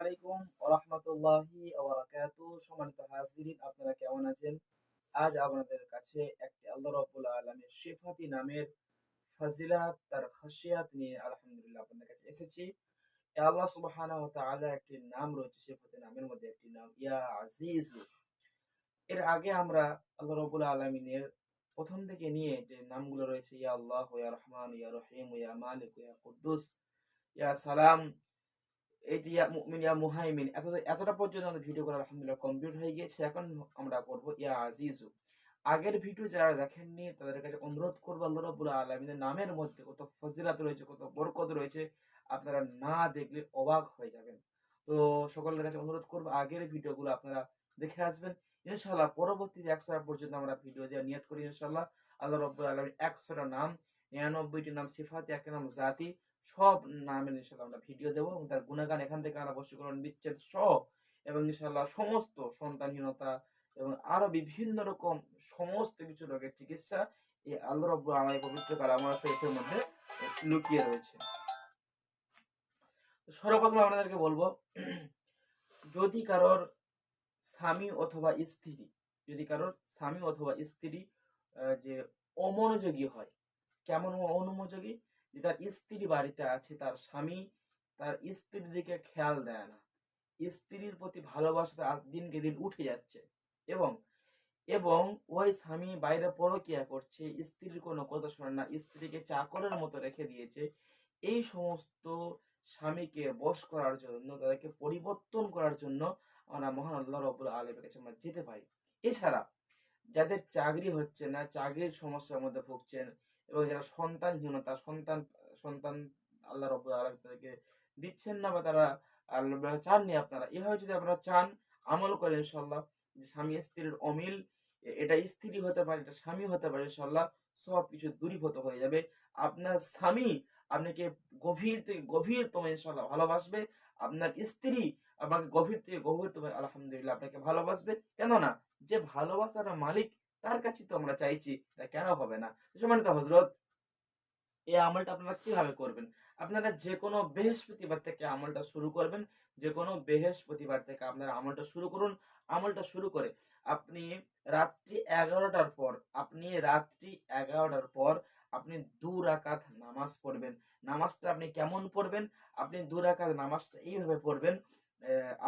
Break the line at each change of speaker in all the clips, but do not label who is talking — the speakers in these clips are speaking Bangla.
আলাইকুম রহমতুল্লাহি সম্মানিত হাজিরিন, আপনারা কেমন আছেন? আজ আপনাদের কাছে একটি আল্লাহ নামের তার খাসিয়াত নিয়ে আলহামদুলিল্লাহ আপনাদের কাছে এসেছি। আল্লাহ ওয়া তাআলা একটি নাম রয়েছে নামের মধ্যে একটি নাম, ইয়া আজিজ। এর আগে আমরা আল্লাহ রব্বুল আলমিনের প্রথম থেকে নিয়ে যে নামগুলো রয়েছে, ইয়া আল্লাহ, ইয়া রহমান, ইয়া রহিম, ইয়া মালিক, ইয়া কুদ্দুস, ইয়া সালাম এই যে মুমিন, ইয়া মুহাইমিন। এত, এতটা পর্যন্ত আমাদের ভিডিও করা আলহামদুলিল্লাহ কমপ্লিট হয়ে গিয়েছে। এখন আমরা করব ইয়া আজিজু। আগের ভিডিও যারা দেখেননি, তাদের কাছে অনুরোধ করব, আল্লাহ রাব্বুল আলামিনের নামের মধ্যে কত ফজিলাত রয়েছে, কত বরকত রয়েছে, আপনারা না দেখলে অবাক হয়ে যাবেন। তো সকলের কাছে অনুরোধ করব, আগের ভিডিওগুলো আপনারা দেখে আসবেন। ইনশাল্লাহ পরবর্তীতে একশো পর্যন্ত আমরা ভিডিও দেওয়ার নিয়ত করি ইনশাল্লাহ আল্লাহ রব্বুল আলমীর একশোটা নাম নিরানব্বইটি নাম সিফাত একটা নাম জাতি, সব নামের ইনশাল্লাহ আমরা ভিডিও দেবো এবং তার গুণাগান এখান থেকে আমরা বশীকরণ, বিচ্ছেদ সহ এবং ইনশাল্লাহ সমস্ত সন্তানহীনতা এবং আরও বিভিন্ন রকম সমস্ত কিছু রোগের চিকিৎসা এই আল্লাহ রব্বুল আলমী পবিত্র কালামার শরীফের মধ্যে লুকিয়ে রয়েছে। সর্বপ্রথম আপনাদেরকে বলব, যদি কারোর স্বামী অথবা স্ত্রী, যদি কারোর স্বামী অথবা স্ত্রী যে অমনোযোগী হয় কেমন অনমনোযোগী যে তার স্ত্রী বাড়িতে আছে, তার স্বামী তার স্ত্রীর দিকে খেয়াল দেয় না। স্ত্রীর প্রতি ভালোবাসা দিনকে দিন উঠে যাচ্ছে এবং এবং ওই স্বামী বাইরে পরকিয়া করছে, স্ত্রীর কোনো কথা শোনে না, স্ত্রীকে চাকরের মতো রেখে দিয়েছে। এই সমস্ত স্বামীকে বশ করার জন্য, তাদেরকে পরিবর্তন করার জন্য আমরা মহান আল্লাহ রবুল আলমের কাছে আমরা যেতে পারি। এছাড়া যাদের চাকরি হচ্ছে না, চাকরির সমস্যার মধ্যে ভুগছেন এবং যারা সন্তানহীনতা, সন্তান সন্তান আল্লাহ আলম তাদেরকে দিচ্ছেন না বা তারা চাননি আপনারা, এভাবে যদি আপনারা চান, আমল করেন ইনশাল্লাহ যে স্বামী স্ত্রীর অমিল এটা স্ত্রী হতে পারে, এটা স্বামী হতে পারে ইনশাল্লাহ সব কিছু দূরীভূত হয়ে যাবে। আপনার স্বামী আপনাকে গভীর থেকে গভীরতম ইনশাল্লাহ ভালোবাসবে। আপনার স্ত্রী আপনাকে গভীর থেকে গভীরতম আলহামদুলিল্লাহ আপনাকে ভালোবাসবে। কেননা যে ভালোবাসার মালিক তার কাছে তো আমরা চাইছি এটা কেন হবে না? সম্মানিত হজরত এই আমলটা আপনারা কীভাবে করবেন? আপনারা যে কোনো বৃহস্পতিবার থেকে আমলটা শুরু করবেন যে কোনো বৃহস্পতিবার থেকে আপনারা আমলটা শুরু করুন। আমলটা শুরু করে আপনি রাত্রি এগারোটার পর, আপনি রাত্রি এগারোটার পর আপনি দু রাকাত নামাজ পড়বেন। নামাজটা আপনি কেমন পড়বেন? আপনি দু রাকাত নামাজটা এইভাবে পড়বেন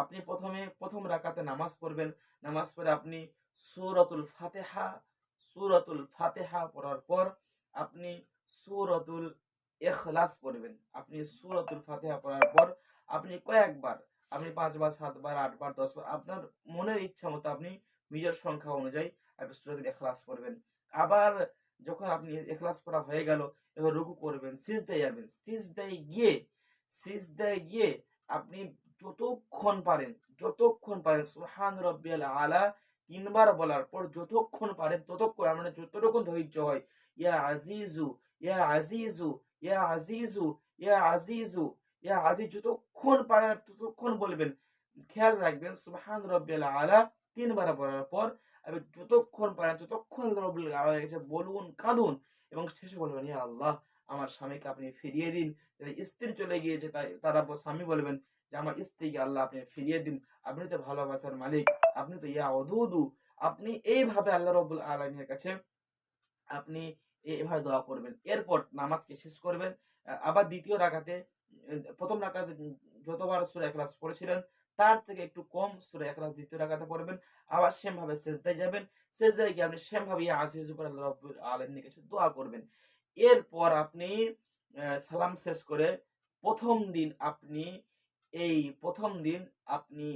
আপনি প্রথমে প্রথম রাকাতে নামাজ পড়বেন। নামাজ পড়ে আপনি সুরতুল ফাতেহা সুরতুল ফাতেহা পড়ার পর আপনি সুরতুল এখলাস পড়বেন। আপনি সুরতুল ফাতেহা পড়ার পর আপনি কয়েকবার, আপনি পাঁচবার, সাতবার, আটবার, দশবার, আপনার মনের ইচ্ছা মতো আপনি নিজের সংখ্যা অনুযায়ী আপনি সুরতুল এখলাস পড়বেন। আবার যখন আপনি এখলাস পড়া হয়ে গেল, এবার রুকু করবেন, সিজদায় যাবেন। সিজদায় গিয়ে সিজদায় গিয়ে আপনি যতক্ষণ পারেন যতক্ষণ পারেন সুহান রব্বিয়াল আলা, তিনবার বলার পর যতক্ষণ পারেন, ততক্ষণ মানে যতটুকু ধৈর্য হয়, ইয়া আজিজু ইয়া আজিজু ইয়া আজিজু ইয়া আজিজু, ইয়া আজিজ, যতক্ষণ পারেন, ততক্ষণ বলবেন। খেয়াল রাখবেন, সুবহান রব্বিয়াল আলা, তিনবার বলার পর আপনি যতক্ষণ পারেন, ততক্ষণ আলা কাছে বলুন, কাঁদুন এবং শেষে বলবেন ইয়া আল্লাহ, আমার স্বামীকে আপনি ফিরিয়ে দিন। স্ত্রী চলে গিয়েছে, তাই তারা স্বামী বলবেন যে, আমার স্ত্রীকে আল্লাহ আপনি ফিরিয়ে দিন। আপনি তো ভালোবাসার মালিক, আপনি তো ইয়া অদুদু আপনি এইভাবে আল্লাহ রবুল আলমীর কাছে আপনি এভাবে দোয়া করবেন। এরপর নামাজকে শেষ করবেন। আবার দ্বিতীয় রাখাতে প্রথম রাখাতে যতবার সুরে একলাস পড়েছিলেন তার থেকে একটু কম সুরে একলাস দ্বিতীয় রাখাতে পড়বেন। আবার সেম ভাবে শেষদায় যাবেন। শেষদায় গিয়ে আপনি সেম ভাবে আজিজ উপর আল্লাহ রব্বুল আলমীর কাছে দোয়া করবেন। এরপর আপনি সালাম শেষ করে প্রথম দিন আপনি এই প্রথম দিন আপনি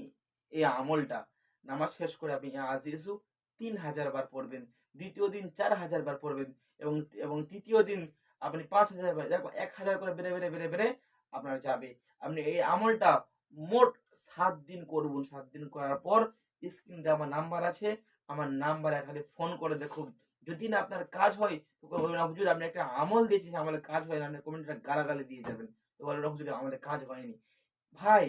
এই আমলটা, নামাজ শেষ করে আপনি আজিজু তিন হাজার বার পড়বেন। দ্বিতীয় দিন চার হাজার বার পড়বেন এবং এবং তৃতীয় দিন আপনি পাঁচ হাজার বার এক হাজার করে বেড়ে বেড়ে বেড়ে বেড়ে আপনার যাবে। আপনি এই আমলটা মোট সাত দিন করুন সাত দিন করার পর স্ক্রিনে আমার নাম্বার আছে, আমার নাম্বারে খালি ফোন করে দেখুন যদি না আপনার কাজ হয়, তো বলবেন না হুজুর আপনি একটা আমল দিয়েছেন আমলের কাজ হয় না আপনি কমেন্টটা গালাগালি দিয়ে যাবেন। তো বলবেন হুজুর আমাদের কাজ হয়নি। ভাই,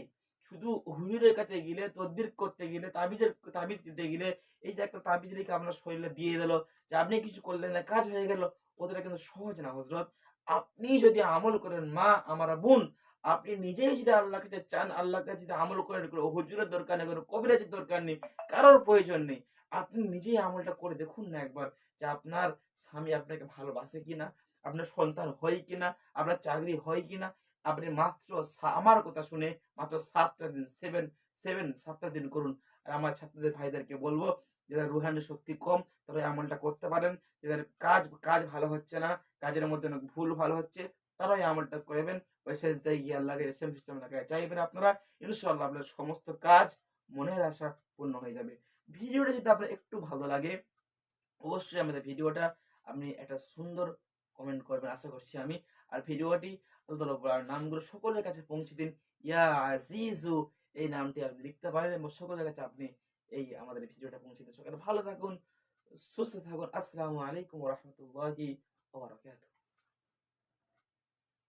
শুধু হুজুরের কাছে গেলে, তদবির করতে গেলে, তাবিজের, তাবিজ দিতে গেলে, এই যে একটা তাবিজ রেখে আপনার শরীরে দিয়ে দিল, যে আপনি কিছু করলেন না, কাজ হয়ে গেল ওদের কিন্তু সহজ না হজরত। আপনি যদি আমল করেন, মা, আমার বোন আপনি নিজেই যদি আল্লাহকে চান, আল্লাহকে যদি আমল করেন কোনো হুজুরের দরকার নেই, কোনো কবিরাজের দরকার নেই, কারোর প্রয়োজন নেই, আপনি নিজেই আমলটা করে দেখুন না একবার যে আপনার স্বামী আপনাকে ভালোবাসে কিনা, আপনার সন্তান হয় কিনা, আপনার চাকরি হয় কিনা। আপনি মাত্র আমার কথা শুনে মাত্র সাতটা দিন সেভেন সেভেন সাতটা দিন করুন। আর আমার ছাত্রদের ভাইদেরকে বলব, যাদের রুহানি শক্তি কম, তারা আমলটা করতে পারেন। যাদের কাজ কাজ ভালো হচ্ছে না, কাজের মধ্যে ভুল ভালো হচ্ছে, তারাই আমলটা করবেন ওই শেষ দিয়ে গিয়ে আল্লাহকে এসএম সিস্টেম লাগায়। চাইবেন আপনারা ইনশাআল্লাহ আপনার সমস্ত কাজ মনের আশা পূর্ণ হয়ে যাবে। ভিডিওটা যদি আপনার একটু ভালো লাগে, অবশ্যই আমাদের ভিডিওটা আপনি একটা সুন্দর কমেন্ট করবেন, আশা করছি আমি। আর ভিডিওটি আল্লাহ নামগুলো সকলের কাছে পৌঁছে দিন। ইয়া আজিজু, এই নামটি আপনি লিখতে পারেন এবং সকলের কাছে আপনি এই আমাদের ভিডিওটা পৌঁছে দিন সকালে ভালো থাকুন, সুস্থ থাকুন। আসসালামু আলাইকুম রহমতুল্লাহি ওয়া বারাকাতুহু।